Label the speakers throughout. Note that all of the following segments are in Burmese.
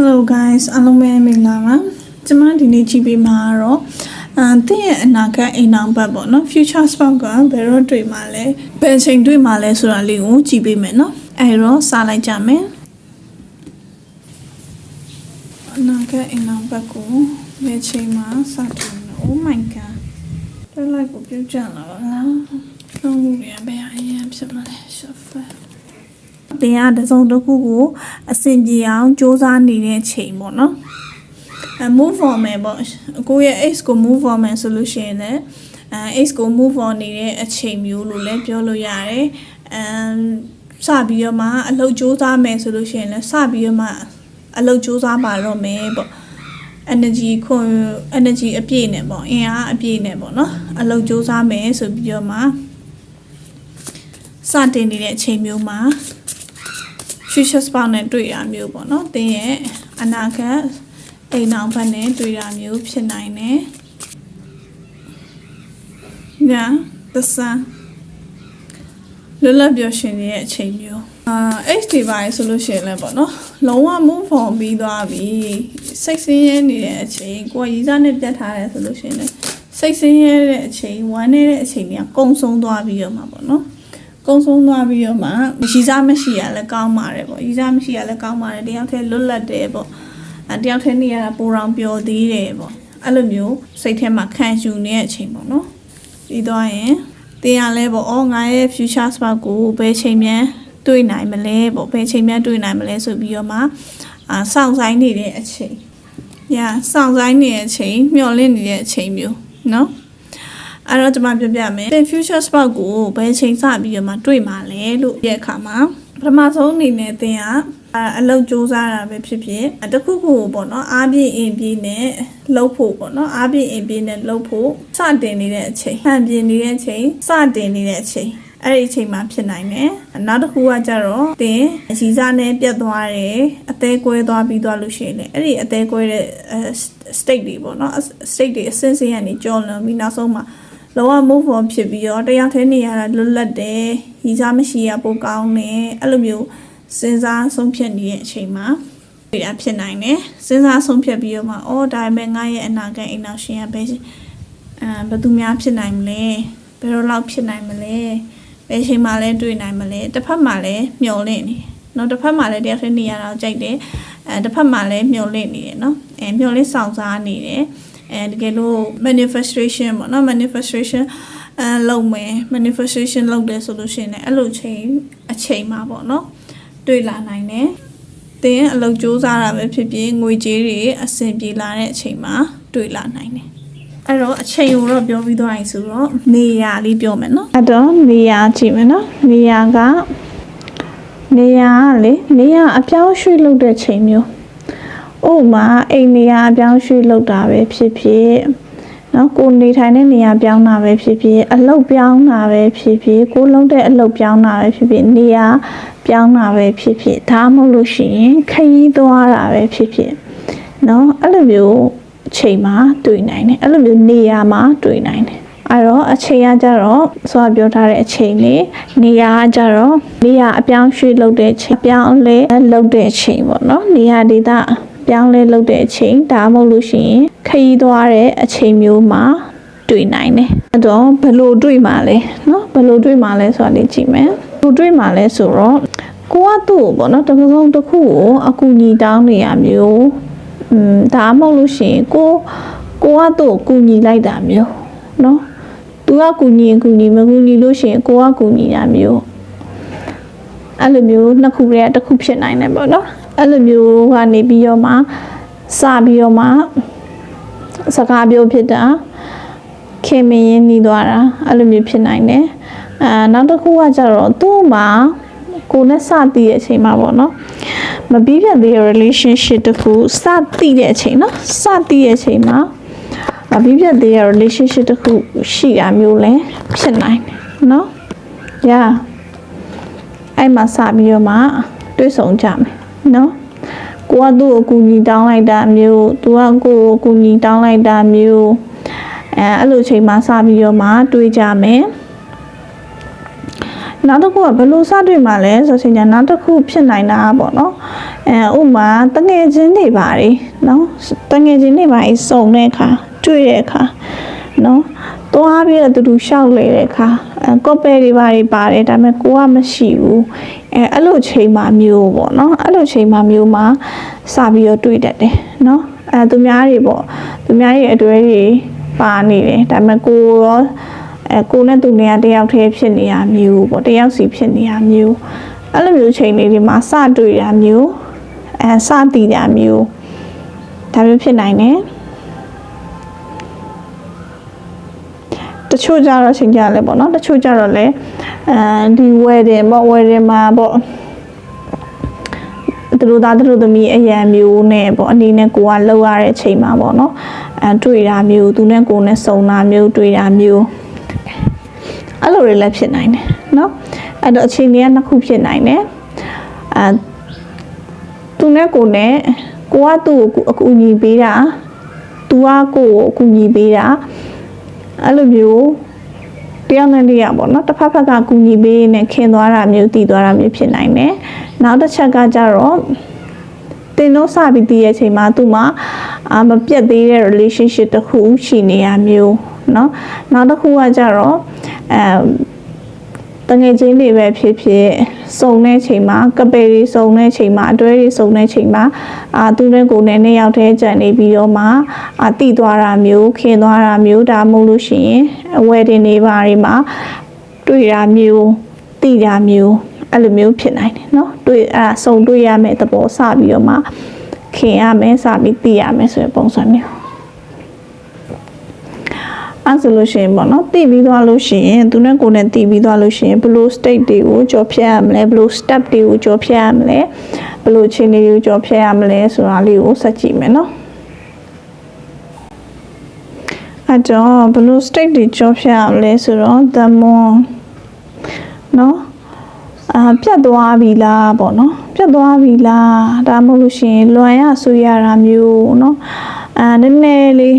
Speaker 1: Hello guys အားလုံးပဲမင်္ဂလာပါကျွန်မဒီနေ့ကြည့်ပေးမှာကတော့အာတင့်ရဲ့အနာဂတ်အိမ်အောင်ဘက်ပေါ့နော် future spouse ကဘယ်တော့တွေ့မှာလဲဘယ်ချိန်တွေ့မှာလဲဆိုတာလေးကိုကြည့်ပေးမယ်နော်အဲတော့စလိုက်ကြမယ်အနာဂတ်အိမ်အောင်ဘက်ကိုဘယ်ချိန်မှာစတွေ့မလဲ Oh my god တော်လိုက်ကိုပြုတ်ကြလာပါလားလုံးလို့ရဘယ်အရင်ဖြစ်မလဲ shuffle သင်ကတစုံတစ်ခုကိုအဆင်ပြေအောင်စူးစမ်းနေတဲ့အချိန်ပေါ့နော်အဲ move on မယ်ပေါ့ကိုယ့်ရဲ့ ace ကို move on မယ်ဆိုလို့ရှိရင်လည်းအဲ ace ကို move on နေတဲ့အချိန်မျိုးလို့လည်းပြောလို့ရတယ်အဲစပြီးတော့မှအလုပ်စူးစမ်းမယ်ဆိုလို့ရှိရင်လည်းစပြီးတော့မှအလုပ်စူးစမ်းပါတော့မယ်ပေါ့ energy ခွန် energy အပြည့်နဲ့ပေါ့အင်အားအပြည့်နဲ့ပေါ့နော်အလုပ်စူးစမ်းမယ်ဆိုပြီးတော့မှစတင်နေတဲ့အချိန်မျိုးမှာ future spouse နဲ့တွေ့တာမျိုးပေါ့နော်တင်းရဲ့အနာဂတ်အိမ်အောင်ဘက်နဲ့တွေ့တာမျိုးဖြစ်နိုင်တယ်။ညာသစံလွတ်လပ်ပြောရှင်နေတဲ့အချိန်မျိုးအာ HD ပါဆိုလို့ရှိရင်လည်းပေါ့နော်လုံးဝ move on ပြီးသွားပြီစိတ်ဆင်းရဲနေတဲ့အချိန်ကိုယ်ရည်စားနဲ့ပြတ်ထားတယ်ဆိုလို့ရှိရင်လည်းစိတ်ဆင်းရဲတဲ့အချိန်ဝမ်းနေတဲ့အချိန်တွေကကုံဆုံးသွားပြီးတော့မှာပေါ့နော် ကုံဆုံးသွားပြီးတော့မှရီစားမရှိရလဲကောင်းပါတယ်ပေါ့ရီစားမရှိရလဲကောင်းပါတယ်တယောက်တည်းလွတ်လပ်တယ်ပေါ့အဲတယောက်တည်းနေရတာပိုတောင်ပျော်သေးတယ်ပေါ့အဲ့လိုမျိုးစိတ်ထဲမှာခံယူနေတဲ့အချိန်ပေါ့နော်ပြီးတော့ရင်တင်ရလဲပေါ့အော်ငါရဲ့ future spouse ကိုဘယ်ချိန်မြန်တွေ့နိုင်မလဲပေါ့ဘယ်ချိန်မြန်တွေ့နိုင်မလဲဆိုပြီးတော့မှအာစောင့်ဆိုင်နေတဲ့အချိန်ညာစောင့်ဆိုင်နေတဲ့အချိန်မျှော်လင့်နေတဲ့အချိန်မျိုးနော် အဲ့တော့ကျွန်မပြောပြမယ်တင် future spouse ကိုဘယ်ချိန်စပြီးတော့မှတွေ့မှာလဲလို့ပြတဲ့အခါမှာပထမဆုံးအနေနဲ့တင်ကအအလုပ်စူးစမ်းတာပဲဖြစ်ဖြစ်တခုခုပေါ့နော်အားပြည့်အင်ပြည့်နဲ့လှုပ်ဖို့ပေါ့နော်အားပြည့်အင်ပြည့်နဲ့လှုပ်ဖို့စတင်နေတဲ့အချိန်ဟန်ပြင်းနေတဲ့အချိန်စတင်နေတဲ့အချိန်အဲ့ဒီအချိန်မှာဖြစ်နိုင်တယ်နောက်တစ်ခုကကြတော့တင်ရီစားနဲ့ပြတ်သွားတယ်အသေးကွဲသွားပြီးသွားလို့ရှိရင်လည်းအဲ့ဒီအသေးကွဲတဲ့ state တွေပေါ့နော် state တွေအစင်းစင်းကနေကြော်လွန်ပြီးနောက်ဆုံးမှာ လောက move on ဖြစ်ပြီးတော့တရားထဲနေရတာလွတ်လပ်တယ်ရီစားမရှိရပိုကောင်းတယ်အဲ့လိုမျိုးစဉ်းစားဆုံးဖြတ်နေတဲ့အချိန်မှာဒီအဖြစ်နိုင်တယ်စဉ်းစားဆုံးဖြတ်ပြီးတော့မှအော်ဒါပေမဲ့ငါရဲ့အနာဂတ်အိမ်နောက်ရှင်ကဘယ်အဲဘယ်သူများဖြစ်နိုင်မလဲဘယ်တော့လောက်ဖြစ်နိုင်မလဲဘယ်ချိန်မှလဲတွေ့နိုင်မလဲတစ်ဖက်မှာလည်းမျောလင့်နေနော်တစ်ဖက်မှာလည်းတရားထဲနေရတာကိုကြိုက်တယ်အဲတစ်ဖက်မှာလည်းမျောလင့်နေတယ်နော်အဲမျောလင့်ဆောင်စားနေတယ် အဲတကယ်လို့ manifestation ပေါ့နော် manifestation အဲလုပ်မယ် manifestation လုပ်တယ်ဆိုလို့ရှိရင်လည်းအဲ့လိုချိန်အချိန်မှာပေါ့နော်တွေ့လာနိုင်တယ်တင်အလုပ်စူးစမ်းတာပဲဖြစ်ဖြစ်ငွေကြေးတွေအဆင်ပြေလာတဲ့အချိန်မှာတွေ့လာနိုင်တယ်အဲ့တော့အချိန်ကိုတော့ပြောပြီးသွားရင်ဆိုတော့နေရာလေးပြောမယ်နော်အဲ့တော့နေရာကြည့်မယ်နော်နေရာကနေရာကလေနေရာအပြောင်းရွှေ့လုပ်တဲ့ချိန်မျိုး ဥပမာအိမ်နေရာအပြောင်းရွှေ့လုပ်တာပဲဖြစ်ဖြစ်နော်ကိုနေထိုင်တဲ့နေရာပြောင်းတာပဲဖြစ်ဖြစ်အလုပ်ပြောင်းတာပဲဖြစ်ဖြစ်ကိုလုံးတဲ့အလုပ်ပြောင်းတာပဲဖြစ်ဖြစ်နေရာပြောင်းတာပဲဖြစ်ဖြစ်ဒါမှမဟုတ်လို့ရှိရင်ခရီးသွားတာပဲဖြစ်ဖြစ်နော်အဲ့လိုမျိုးအချိန်မှာတွေ့နိုင်တယ်အဲ့လိုမျိုးနေရာမှာတွေ့နိုင်တယ်အဲ့တော့အချိန်ကကြတော့ဆိုတာပြောထားတဲ့အချိန်လေးနေရာကကြတော့နေရာအပြောင်းရွှေ့လုပ်တဲ့အချိန်အပြောင်းလဲလုပ်တဲ့အချိန်ပေါ့နော်နေရာဒေသ ပြောင်းလဲလုပ်တဲ့အချိန်ဒါမှမဟုတ်လို့ရှိရင်ခရီးသွားတဲ့အချိန်မျိုးမှာတွေ့နိုင်တယ်။အဲ့တော့ဘယ်လိုတွေ့မှာလဲနော်ဘယ်လိုတွေ့မှာလဲဆိုတာလေးကြည့်မယ်။ဘယ်လိုတွေ့မှာလဲဆိုတော့ကိုကသူ့ကိုပေါ့နော်တကယ်ဆုံးတစ်ခုကိုအကူညီတောင်းနေရမျိုးอืมဒါမှမဟုတ်လို့ရှိရင်ကိုကိုကသူ့ကိုကူညီလိုက်တာမျိုးနော်သူကကူညီကူညီမကူညီလို့ရှိရင်ကိုကကူညီတာမျိုးအဲ့လိုမျိုးနှစ်ခုတည်းတစ်ခုဖြစ်နိုင်တယ်ပေါ့နော် အဲ့လိုမျိုးကနေပြီးတော့မှစပြီးတော့မှစကားပြောဖြစ်တာခင်မင်းရင်းနှီးသွားတာအဲ့လိုမျိုးဖြစ်နိုင်တယ်အာနောက်တစ်ခုကကြတော့သူ့မှာကိုနဲ့စတည်တဲ့အချိန်မှာပေါ့နော်မပြီးပြတ်သေးတဲ့ relationship တခုစတည်တဲ့အချိန်နော်စတည်တဲ့အချိန်မှာမပြီးပြတ်သေးတဲ့ relationship တခုရှိတာမျိုးလဲဖြစ်နိုင်တယ်နော် yeah အဲ့မှာစပြီးတော့မှတွေ့ဆုံကြမယ် နော်ကိုကသူ့ကိုအကူညီတောင်းလိုက်တာမျိုးသူကကိုကိုအကူညီတောင်းလိုက်တာမျိုးအဲအဲ့လိုချိန်မှာစပြီးတော့မှတွေ့ကြမယ်နောက်တစ်ခုကဘယ်လိုစတွေ့မှာလဲဆိုချိန်ကျနောက်တစ်ခုဖြစ်နိုင်တာပေါ့နော်အဲဥပမာတငယ်ချင်းတွေပါတယ်နော်တငယ်ချင်းတွေပါအစုံတဲ့အခါတွေ့တဲ့အခါနော်သွားပြီးတော့တူတူရှောက်လေတဲ့အခါအဲကော့ပဲတွေပါတွေပါတယ်ဒါပေမဲ့ကိုကမရှိဘူးအဲအဲ့လိုချိန်မှမျိုးပေါ့နော်အဲ့လိုချိန်မှမျိုးမှာစပြီးတော့တွေ့တတ်တယ်နော်အဲသူများတွေပေါ့သူများရဲ့အတွဲတွေပါနေတယ်ဒါပေမဲ့ကိုရောအဲကိုနဲ့သူနဲ့ကတယောက်တည်းဖြစ်နေရမျိုးပေါ့တယောက်စီဖြစ်နေရမျိုးအဲ့လိုမျိုးချိန်လေးတွေမှာစတွေ့ရမျိုးအဲစတည်ရမျိုးဒါမျိုးဖြစ်နိုင်တယ် တချို့ကြတော့ချိန်ကြလဲပေါ့နော်တချို့ကြတော့လဲအဲဒီ wedding ပေါ့ wedding မှာပေါ့သူတို့သားသူတို့သမီးအရန်မျိုးနဲ့ပေါ့အနေနဲ့ကိုကလောက်ရတဲ့အချိန်မှာပေါ့နော်အဲတွေ့တာမျိုးသူနဲ့ကိုနဲ့စုံတာမျိုးတွေ့တာမျိုးအဲ့လိုတွေလည်းဖြစ်နိုင်တယ်နော်အဲ့တော့အချိန်တွေကနှစ်ခုဖြစ်နိုင်တယ်အဲသူနဲ့ကိုနဲ့ကိုကသူ့ကိုအကူအညီပေးတာသူကကိုကိုအကူအညီပေးတာ အဲ့လိုမျိုးတယောက်နဲ့တယောက်ပေါ့နော်တစ်ဖက်ဖက်ကကူညီပေးနေခင်သွားတာမျိုးတည်သွားတာမျိုးဖြစ်နိုင်တယ်နောက်တစ်ချက်ကကြတော့တင်လို့စပြီးတည်ရဲ့အချိန်မှာသူ့မှာအာမပြတ်သေးတဲ့ relationship တစ်ခုရှိနေရမျိုးเนาะနောက်တစ်ခုကကြတော့အဲတငယ်ချင်းတွေပဲဖြစ်ဖြစ် စုံတဲ့ချိန်မှာကပယ်တွေစုံတဲ့ချိန်မှာအတွဲတွေစုံတဲ့ချိန်မှာအာသူနဲ့ကိုယ်နဲ့နှစ်ယောက်တည်းကြံနေပြီးတော့မှအာတိသွားတာမျိုးခင်သွားတာမျိုးဒါမှမဟုတ်လို့ရှိရင်အဝယ်တင်နေပါတွေမှာတွေ့တာမျိုးတိတာမျိုးအဲ့လိုမျိုးဖြစ်နိုင်တယ်เนาะတွေ့အဲ့ဒါစုံတွေ့ရမယ်သဘောစပြီးတော့မှခင်ရမယ်စပြီးတိရမယ်ဆိုတဲ့ပုံစံမျိုး အဲ့ဆိုလို့ရှိရင်ပေါ့နော်တည်ပြီးသွားလို့ရှိရင်သူနဲ့ကိုယ်နဲ့တည်ပြီးသွားလို့ရှိရင်ဘယ်လို state တွေကိုကြော်ဖြတ်ရမလဲဘယ်လို step တွေကိုကြော်ဖြတ်ရမလဲဘယ်လိုအခြေအနေတွေကိုကြော်ဖြတ်ရမလဲဆိုတာလေးကိုဆက်ကြည့်မယ်နော်အဲ့တော့ဘယ်လို state တွေကြော်ဖြတ်ရမလဲဆိုတော့ the moon နော်အာပြတ်သွားပြီလားပေါ့နော်ပြတ်သွားပြီလားဒါမှမဟုတ်လို့ရှိရင်လွန်ရဆူရတာမျိုးเนาะအာနည်းနည်းလေး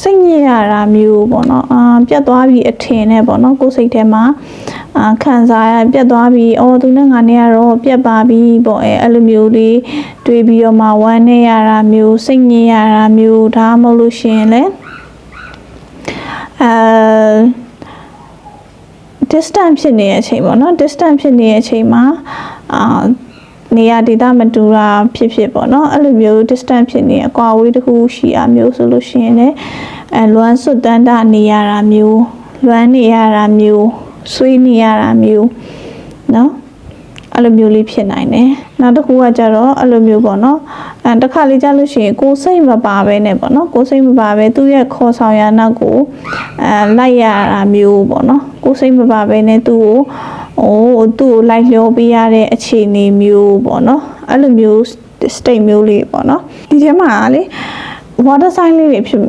Speaker 1: စိတ်ညစ်ရတာမျိုးပေါ့နော်အာပြတ်သွားပြီအထင်နဲ့ပေါ့နော်ကိုယ်စိတ်ထဲမှာအာခံစားရပြတ်သွားပြီအော်သူနဲ့ငါနဲ့ကတော့ပြတ်ပါပြီပေါ့အဲအဲ့လိုမျိုးလေးတွေးပြီးတော့မှဝမ်းနေရတာမျိုးစိတ်ညစ်ရတာမျိုးဒါမှမဟုတ်လို့ရှိရင်လည်းအဲ distance ဖြစ်နေတဲ့အချိန်ပေါ့နော် distance ဖြစ်နေတဲ့အချိန်မှာအာ နေရာဒေသမတူတာဖြစ်ဖြစ်ပေါ့နော်အဲ့လိုမျိုး distance ဖြစ်နေအကွာအဝေးတစ်ခုရှိရမျိုးဆိုလို့ရှိရင်လည်းအဲလွမ်းစွတ်တန်းတာနေရတာမျိုးလွမ်းနေရတာမျိုးဆွေးနေရတာမျိုးနော်အဲ့လိုမျိုးလေးဖြစ်နိုင်တယ်နောက်တစ်ခုကကြတော့အဲ့လိုမျိုးပေါ့နော်အဲတစ်ခါလေးကြာလို့ရှိရင်ကိုယ်စိတ်မပါပဲနဲ့ပေါ့နော်ကိုယ်စိတ်မပါပဲသူ့ရဲ့ခေါ်ဆောင်ရနောက်ကိုအဲလိုက်ရတာမျိုးပေါ့နော်ကိုယ်စိတ်မပါပဲနဲ့သူ့ကို အိုးသူ့ကိုလိုက်လျောပေးရတဲ့အခြေအနေမျိုးပေါ့နော်အဲ့လိုမျိုး state မျိုးလေးပေါ့နော်ဒီထဲမှာလေ water sign လေးတွေဖြစ်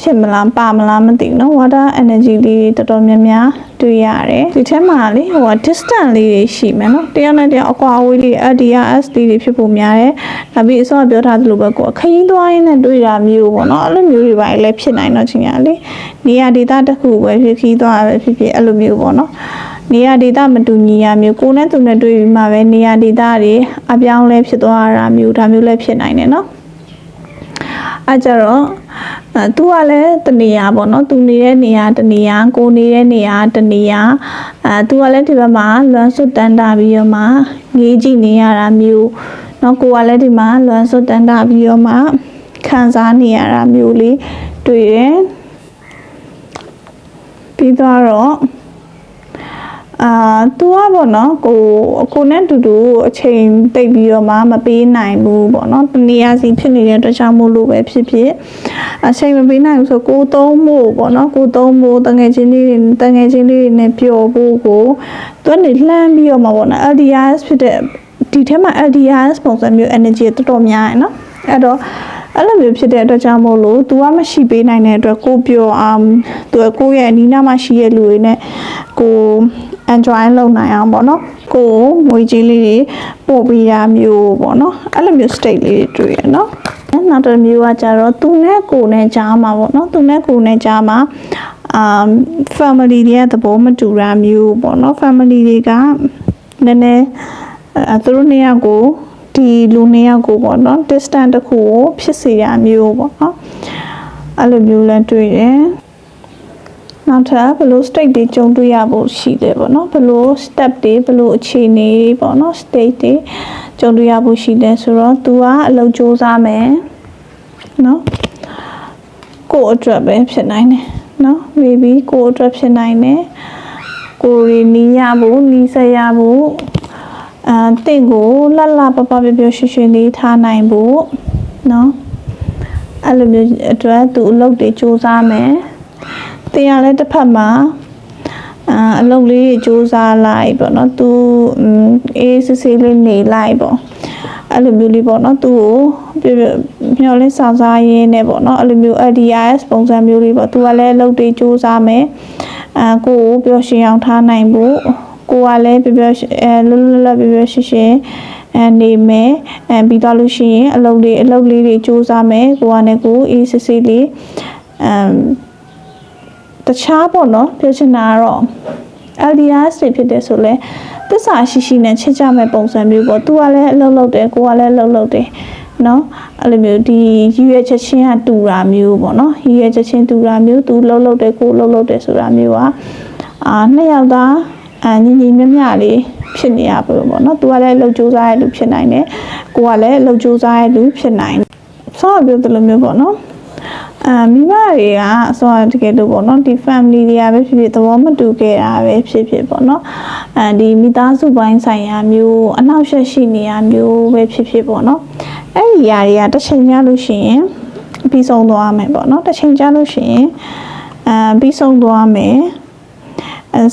Speaker 1: ဖြစ်မလားပါမလားမသိဘူးเนาะ water energy လေးတွေတော်တော်များများတွေ့ရတယ်ဒီထဲမှာလေဟို distance လေးတွေရှိမယ်เนาะတယောက်နဲ့တယောက်အကွာအဝေးလေး LDRS လေးတွေဖြစ်ဖို့များတယ်ဒါပြီးအစောပြောထားသလိုပဲကိုခရီးသွားရင်းနဲ့တွေ့တာမျိုးပေါ့เนาะအဲ့လိုမျိုးတွေပါလည်းဖြစ်နိုင်တော့ချင်းရလေနေရာဒေသတစ်ခုပဲဖြစ်ခရီးသွားပဲဖြစ်ဖြစ်အဲ့လိုမျိုးပေါ့เนาะ နေရာဒေသမတူညီရမျိုးကိုနဲ့သူနဲ့တွေ့ပြီးမှပဲနေရာဒေသတွေအပြောင်းလဲဖြစ်သွားတာမျိုးဒါမျိုးလည်းဖြစ်နိုင်တယ်နော်အဲကြတော့သူကလည်းတနေရာပေါ့နော်သူနေတဲ့နေရာတနေရာကိုနေတဲ့နေရာတနေရာအဲသူကလည်းဒီဘက်မှာလွမ်းစွတ်တန်တာပြီးတော့မှငေးကြည့်နေရတာမျိုးနော်ကိုကလည်းဒီမှာလွမ်းစွတ်တန်တာပြီးတော့မှခံစားနေရတာမျိုးလေးတွေ့တယ်ပြီးတော့ အာသူကပေါ့နော်ကိုကိုနဲ့တူတူအချိန်တိတ်ပြီးတော့မှမပေးနိုင်ဘူးပေါ့နော်တနေရာစီဖြစ်နေတဲ့အတွက်ကြောင့်မို့လို့ပဲဖြစ်ဖြစ်အချိန်မပေးနိုင်ဘူးဆိုကိုသုံးဖို့ပေါ့နော်ကိုသုံးဖို့တငယ်ချင်းလေးတွေတငယ်ချင်းလေးတွေနဲ့ပျော်ဖို့ကိုသူကနေလှမ်းပြီးတော့မှပေါ့နော် LDRS ဖြစ်တဲ့ဒီထဲမှာ LDRS ပုံစံမျိုး energy တော်တော်များတယ်နော်အဲ့တော့ အဲ့လိုမျိုးဖြစ်တဲ့အတွက်ကြောင့်မို့လို့ तू ကမရှိပေးနိုင်တဲ့အတွက်ကိုပြောအောင် तू ကိုရဲ့အနီးနားမှာရှိတဲ့လူတွေနဲ့ကို enjoy လုပ်နိုင်အောင်ပေါ့နော်ကိုငွေကြေးလေးတွေပို့ပေးရမျိုးပေါ့နော်အဲ့လိုမျိုး state လေးတွေတွေ့ရနော်နောက်တစ်မျိုးကကြတော့သူနဲ့ကိုနဲ့ကြားမှာပေါ့နော်သူနဲ့ကိုနဲ့ကြားမှာအာ family တွေကသဘောမတူတာမျိုးပေါ့နော် family တွေကနည်းနည်းအဲသူတို့နှစ်ယောက်ကို ဒီလူနှစ်ယောက်ကိုပေါ့နော် distance တစ်ခုကိုဖြစ်စေရမျိုးပေါ့နော်အဲ့လိုမျိုးလည်းတွေ့တယ်နောက်ထပ်ဘယ်လို state တွေကြုံတွေ့ရဖို့ရှိတယ်ပေါ့နော်ဘယ်လို step တွေဘယ်လိုအခြေအနေပေါ့နော် state တွေကြုံတွေ့ရဖို့ရှိတယ်ဆိုတော့ तू ကအလုပ်စူးစမ်းမယ်နော်ကိုယ့်အတွက်ပဲဖြစ်နိုင်တယ်နော် maybe ကိုယ့်အတွက်ဖြစ်နိုင်တယ်ကိုယ်ရနီးရဖို့နီးစပ်ရဖို့ အာတင့်ကိုလှလှပပပြပြရွှေရွှေလေးထားနိုင်ဖို့နော်အဲ့လိုမျိုးအတွက်သူအလုပ်တွေစူးစမ်းမယ်တင်ရလဲတစ်ဖက်မှာအာအလုပ်လေးစူးစမ်းလိုက်ပေါ့နော်သူအေးစစ်စစ်လေးနေလိုက်ပေါ့အဲ့လိုမျိုးလေးပေါ့နော်သူ့ကိုပြပြမျောလင်းဆောင်စားရင်းနဲ့ပေါ့နော်အဲ့လိုမျိုး LDRS ပုံစံမျိုးလေးပေါ့သူကလည်းအလုပ်တွေစူးစမ်းမယ်အာကိုကိုပျော်ရွှင်အောင်ထားနိုင်ဖို့ ကိုကလည်းပြပြအဲလွတ်လွတ်လပ်ပြပြရှိရှိအဲနေမယ်အဲပြီးတော့လို့ရှိရင်အလုပ်လေးအလုပ်လေးတွေစူးစမ်းမယ်ကိုကလည်းကိုအေးစစ်စစ်လေးအမ်တခြားပေါ့နော်ပြောချင်တာကတော့ LDRS တွေဖြစ်တယ်ဆိုလဲသစ္စာရှိရှိနဲ့ချစ်ကြမဲ့ပုံစံမျိုးပေါ့။ तू ကလည်းအလုပ်လုပ်တယ်ကိုကလည်းအလုပ်လုပ်တယ်နော်အဲ့လိုမျိုးဒီရည်ရွယ်ချက်ချင်းကတူတာမျိုးပေါ့နော်ရည်ရွယ်ချက်ချင်းတူတာမျိုး तू လှုပ်လှုပ်တယ်ကိုလှုပ်လှုပ်တယ်ဆိုတာမျိုးကအာနှစ်ယောက်သား အညီညီမျှမျှလေးဖြစ်နေရပါလို့ပေါ့နော်။ तू ကလည်းလှုပ်ကြိုးစားရတဲ့လူဖြစ်နိုင်တယ်ကိုကလည်းလှုပ်ကြိုးစားရတဲ့လူဖြစ်နိုင်တယ်ဆောက်ပြောတယ်လို့မျိုးပေါ့နော်အာမိဘတွေကအစောတကယ်လို့ပေါ့နော်ဒီ family တွေကပဲဖြစ်ဖြစ်သဘောမတူခဲ့တာပဲဖြစ်ဖြစ်ပေါ့နော်အဲဒီမိသားစုပိုင်းဆိုင်ရာမျိုးအနောက်ရှက်ရှိနေရမျိုးပဲဖြစ်ဖြစ်ပေါ့နော်အဲ့ဒီຢာတွေကတစ်ချိန်ကြလို့ရှိရင်ပြီးဆုံးသွားမယ်ပေါ့နော်တစ်ချိန်ကြလို့ရှိရင်အာပြီးဆုံးသွားမယ်အဲ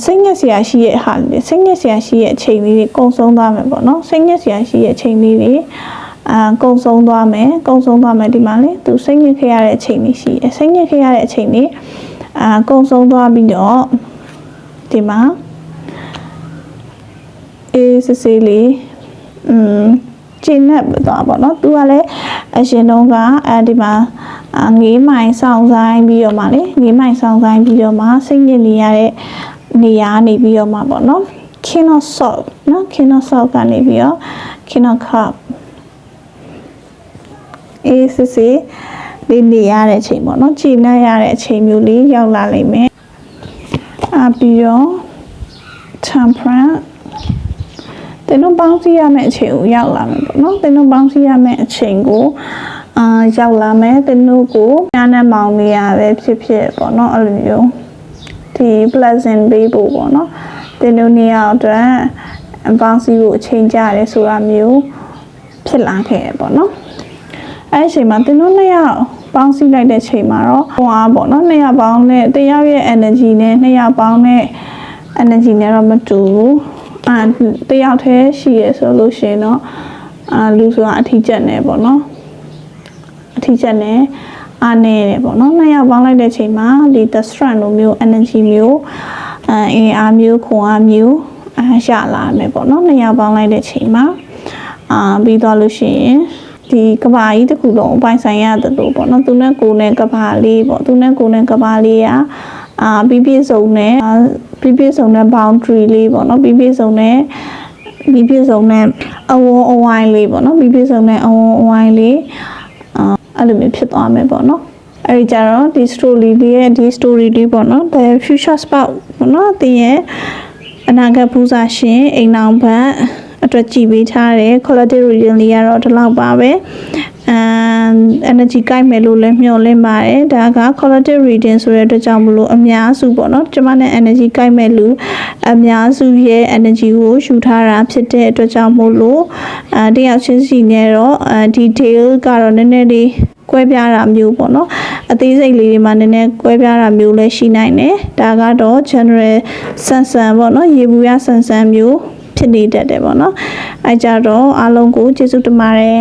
Speaker 1: စိတ်ညစ်စရာရှိရဲ့ဟာလေစိတ်ညစ်စရာရှိရဲ့အချိန်လေးတွေကုန်ဆုံးသွားမယ်ပေါ့နော်စိတ်ညစ်စရာရှိရဲ့အချိန်လေးတွေအာကုံဆုံးသွားမယ်ကုံဆုံးသွားမယ်ဒီမှာလေသူစိတ်ညစ်ခဲ့ရတဲ့အချိန်လေးရှိတယ်စိတ်ညစ်ခဲ့ရတဲ့အချိန်လေးအာကုံဆုံးသွားပြီးတော့ဒီမှာအေးစစ်စစ်လေးอืมကျင်းနဲ့သွားပေါ့နော်သူကလည်းအရှင်တုန်းကအဲဒီမှာငေးမိုင်ဆောင်ဆိုင်ပြီးတော့မှလေငေးမိုင်ဆောင်ဆိုင်ပြီးတော့မှစိတ်ညစ်နေရတဲ့ နေရာနေပြီးတော့မှပေါ့နော် king of salt နော် king of salt ကနေပြီးတော့ king of cup အေးစစ်စစ်လေးနေရတဲ့အချိန်ပေါ့နော်ကြည်နပ်ရတဲ့အချိန်မျိုးလေးရောက်လာလိမ့်မယ်အာပြီးတော့ temperance တင်တို့ပေါင်းစည်းရမယ့်အချိန်ကိုရောက်လာမယ်ပေါ့နော်တင်တို့ပေါင်းစည်းရမယ့်အချိန်ကိုအာရောက်လာမယ်တင်တို့ကိုညာနဲ့မောင်နေရပဲဖြစ်ဖြစ်ပေါ့နော်အဲ့လိုမျိုး ဒီ pleasant ပေးဖို့ပေါ့နော်တင်တို့နေရာအတွက်ပေါင်းစည်းဖို့အချိန်ကြရတယ်ဆိုတာမျိုးဖြစ်လာခဲ့ရပေါ့နော်အဲ့ဒီအချိန်မှာတင်တို့နှစ်ယောက်ပေါင်းစည်းလိုက်တဲ့ချိန်မှာတော့ဟိုအားပေါ့နော်နှစ်ယောက်ပေါင်းနဲ့တယောက်ရဲ့ energy နဲ့နှစ်ယောက်ပေါင်းနဲ့ energy နဲ့တော့မတူဘူးအာတယောက်တည်းရှိရဆိုလို့ရှိရင်တော့အာလူဆိုတာအထီးကျက်နေပေါ့နော်အထီးကျက်နေ အားနေတယ်ပေါ့နော်နှစ်ယောက်ပေါင်းလိုက်တဲ့ချိန်မှာဒီ the strength လိုမျိုး energy မျိုးအအင်အားမျိုးခွန်အားမျိုးအားရလာမယ်ပေါ့နော်နှစ်ယောက်ပေါင်းလိုက်တဲ့ချိန်မှာအာပြီးသွားလို့ရှိရင်ဒီကဘာကြီးတစ်ခုလုံးအပိုင်ဆိုင်ရတယ်လို့ပေါ့နော်သူနဲ့ကိုယ်နဲ့ကဘာလေးပေါ့သူနဲ့ကိုယ်နဲ့ကဘာလေးကအာပြည့်ပြည့်စုံနဲ့ပြည့်ပြည့်စုံတဲ့ boundary လေးပေါ့နော်ပြည့်ပြည့်စုံတဲ့ပြည့်ပြည့်စုံတဲ့အဝန်းအဝိုင်းလေးပေါ့နော်ပြည့်ပြည့်စုံတဲ့အဝန်းအဝိုင်းလေး အာအဲ့လိုမျိုးဖြစ်သွားမယ်ပေါ့နော်အဲ့ဒီကြတော့ဒီ story လေးရဲ့ဒီ story လေးပေါ့နော် the future spout ပေါ့နော်တင်ရဲ့အနာဂတ်ပူဇာရှင်အိမ်အောင်ဘတ် အတွက်ကြည်ပေးထားတယ် collective reading လေးကတော့ဒီလောက်ပါပဲအမ် energy ကိုက်မယ်လို့လည်းမျှော်လင့်ပါတယ်ဒါက collective reading ဆိုတဲ့အတွက်ကြောင့်မလို့အများစုပေါ့နော်ကျမနဲ့ energy ကိုက်မဲ့လူအများစုရဲ့ energy ကိုယူထားတာဖြစ်တဲ့အတွက်ကြောင့်မို့လို့အဲတယောက်ချင်းစီနဲ့တော့အဲ detail ကတော့နည်းနည်းလေးကွဲပြားတာမျိုးပေါ့နော်အသေးစိတ်လေးတွေမှာနည်းနည်းကွဲပြားတာမျိုးလည်းရှိနိုင်တယ်ဒါကတော့ general ဆန်ဆန်ပေါ့နော်ရေဘူးရဆန်ဆန်မျိုး ဖြစ်နေတတ်တယ်ပေါ့နော်အဲကြတော့အားလုံးကိုကျေးဇူးတင်ပါတယ်